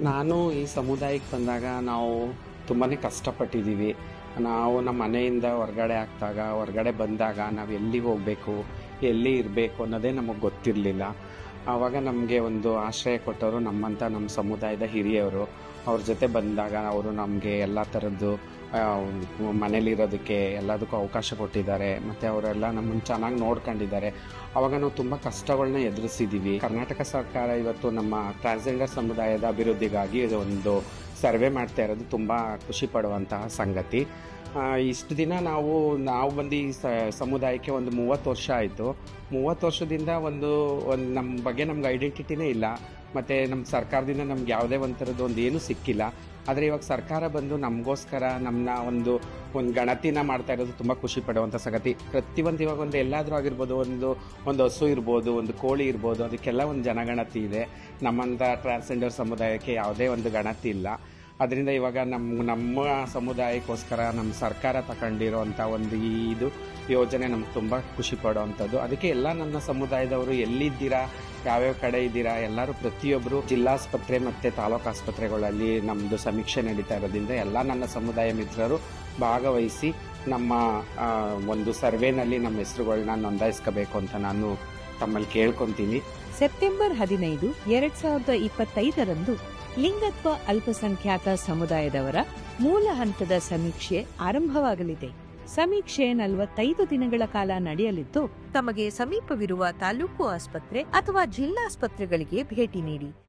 ನಾನು ಈ ಸಮುದಾಯಕ್ಕೆ ಬಂದಾಗ ನಾವು ತುಂಬಾ ಕಷ್ಟಪಟ್ಟಿದ್ದೀವಿ. ನಾವು ನಮ್ಮ ಮನೆಯಿಂದ ಹೊರಗಡೆ ಆಗ್ತಾಗ, ಹೊರಗಡೆ ಬಂದಾಗ ನಾವು ಎಲ್ಲಿಗೆ ಹೋಗಬೇಕು, ಎಲ್ಲಿ ಇರಬೇಕು ಅನ್ನೋದೇ ನಮಗೆ ಗೊತ್ತಿರಲಿಲ್ಲ. ಆವಾಗ ನಮಗೆ ಒಂದು ಆಶ್ರಯ ಕೊಟ್ಟವರು ನಮ್ಮಂಥ ನಮ್ಮ ಸಮುದಾಯದ ಹಿರಿಯವರು ಅವ್ರ ಜೊತೆ ಬಂದಾಗ ಅವರು ನಮಗೆ ಎಲ್ಲ ಥರದ್ದು ಮನೇಲಿರೋದಕ್ಕೆ ಎಲ್ಲದಕ್ಕೂ ಅವಕಾಶ ಕೊಟ್ಟಿದ್ದಾರೆ. ಮತ್ತು ಅವರೆಲ್ಲ ನಮ್ಮನ್ನು ಚೆನ್ನಾಗಿ ನೋಡ್ಕೊಂಡಿದ್ದಾರೆ. ಅವಾಗ ನಾವು ತುಂಬ ಕಷ್ಟಗಳನ್ನ ಎದುರಿಸಿದ್ದೀವಿ ಕರ್ನಾಟಕ ಸರ್ಕಾರ ಇವತ್ತು ನಮ್ಮ ಟ್ರಾನ್ಸ್ಜೆಂಡರ್ ಸಮುದಾಯದ ಅಭಿವೃದ್ಧಿಗಾಗಿ ಒಂದು ಸರ್ವೆ ಮಾಡ್ತಾ ಇರೋದು ತುಂಬ ಖುಷಿ ಪಡುವಂತಹ ಸಂಗತಿ. ಇಷ್ಟು ದಿನ ನಾವು ನಾವು ಬಂದು ಈ ಸಮುದಾಯಕ್ಕೆ ಒಂದು ಮೂವತ್ತು ವರ್ಷ ಆಯಿತು. ಮೂವತ್ತು ವರ್ಷದಿಂದ ಒಂದು ಒಂದು ನಮ್ಮ ಬಗ್ಗೆ ನಮ್ಗೆ ಐಡೆಂಟಿಟಿನೇ ಇಲ್ಲ. ಮತ್ತು ನಮ್ಮ ಸರ್ಕಾರದಿಂದ ನಮ್ಗೆ ಯಾವುದೇ ಒಂಥರದ್ದು ಒಂದು ಏನೂ ಸಿಕ್ಕಿಲ್ಲ. ಆದರೆ ಇವಾಗ ಸರ್ಕಾರ ಬಂದು ನಮಗೋಸ್ಕರ ನಮ್ಮನ್ನ ಒಂದು ಒಂದು ಗಣತಿನ ಮಾಡ್ತಾ ಇರೋದು ತುಂಬ ಖುಷಿ ಪಡುವಂಥ ಸಂಗತಿ. ಪ್ರತಿಯೊಂದು ಇವಾಗ ಒಂದು ಎಲ್ಲಾದರೂ ಆಗಿರ್ಬೋದು, ಒಂದು ಒಂದು ಹಸು ಇರ್ಬೋದು, ಒಂದು ಕೋಳಿ ಇರ್ಬೋದು, ಅದಕ್ಕೆಲ್ಲ ಒಂದು ಜನಗಣತಿ ಇದೆ. ನಮ್ಮಂಥ ಟ್ರಾನ್ಸ್ಜೆಂಡರ್ ಸಮುದಾಯಕ್ಕೆ ಯಾವುದೇ ಒಂದು ಗಣತಿ ಇಲ್ಲ. ಅದರಿಂದ ಇವಾಗ ನಮ್ಮ ನಮ್ಮ ಸಮುದಾಯಕ್ಕೋಸ್ಕರ ನಮ್ಮ ಸರ್ಕಾರ ತಗೊಂಡಿರೋಂಥ ಒಂದು ಇದು ಯೋಜನೆ ನಮ್ಗೆ ತುಂಬ ಖುಷಿ ಪಡುವಂಥದ್ದು. ಅದಕ್ಕೆ ಎಲ್ಲ ನನ್ನ ಸಮುದಾಯದವರು ಎಲ್ಲಿದ್ದೀರಾ? ಯಾವ್ಯಾವ ಕಡೆ ಇದ್ದೀರಾ? ಎಲ್ಲರೂ ಪ್ರತಿಯೊಬ್ಬರು ಜಿಲ್ಲಾಸ್ಪತ್ರೆ ಮತ್ತು ತಾಲೂಕು ಆಸ್ಪತ್ರೆಗಳಲ್ಲಿ ನಮ್ಮದು ಸಮೀಕ್ಷೆ ನಡೀತಾ ಇರೋದ್ರಿಂದ ಎಲ್ಲ ನನ್ನ ಸಮುದಾಯ ಮಿತ್ರರು ಭಾಗವಹಿಸಿ ನಮ್ಮ ಒಂದು ಸರ್ವೆನಲ್ಲಿ ನಮ್ಮ ಹೆಸರುಗಳನ್ನ ನೋಂದಾಯಿಸ್ಕೋಬೇಕು ಅಂತ ನಾನು ತಮ್ಮಲ್ಲಿ ಕೇಳ್ಕೊತೀನಿ. ಸೆಪ್ಟೆಂಬರ್ ಹದಿನೈದು, ಎರಡ್ ಸಾವಿರದ ಇಪ್ಪತ್ತೈದರಂದು ಲಿಂಗತ್ವ ಅಲ್ಪಸಂಖ್ಯಾತ ಸಮುದಾಯದವರ ಮೂಲ ಹಂತದ ಸಮೀಕ್ಷೆ ಆರಂಭವಾಗಲಿದೆ. ಸಮೀಕ್ಷೆ ನಲವತ್ತೈದು ದಿನಗಳ ಕಾಲ ನಡೆಯಲಿದ್ದು ತಮಗೆ ಸಮೀಪವಿರುವ ತಾಲೂಕು ಆಸ್ಪತ್ರೆ ಅಥವಾ ಜಿಲ್ಲಾಸ್ಪತ್ರೆಗಳಿಗೆ ಭೇಟಿ ನೀಡಿ.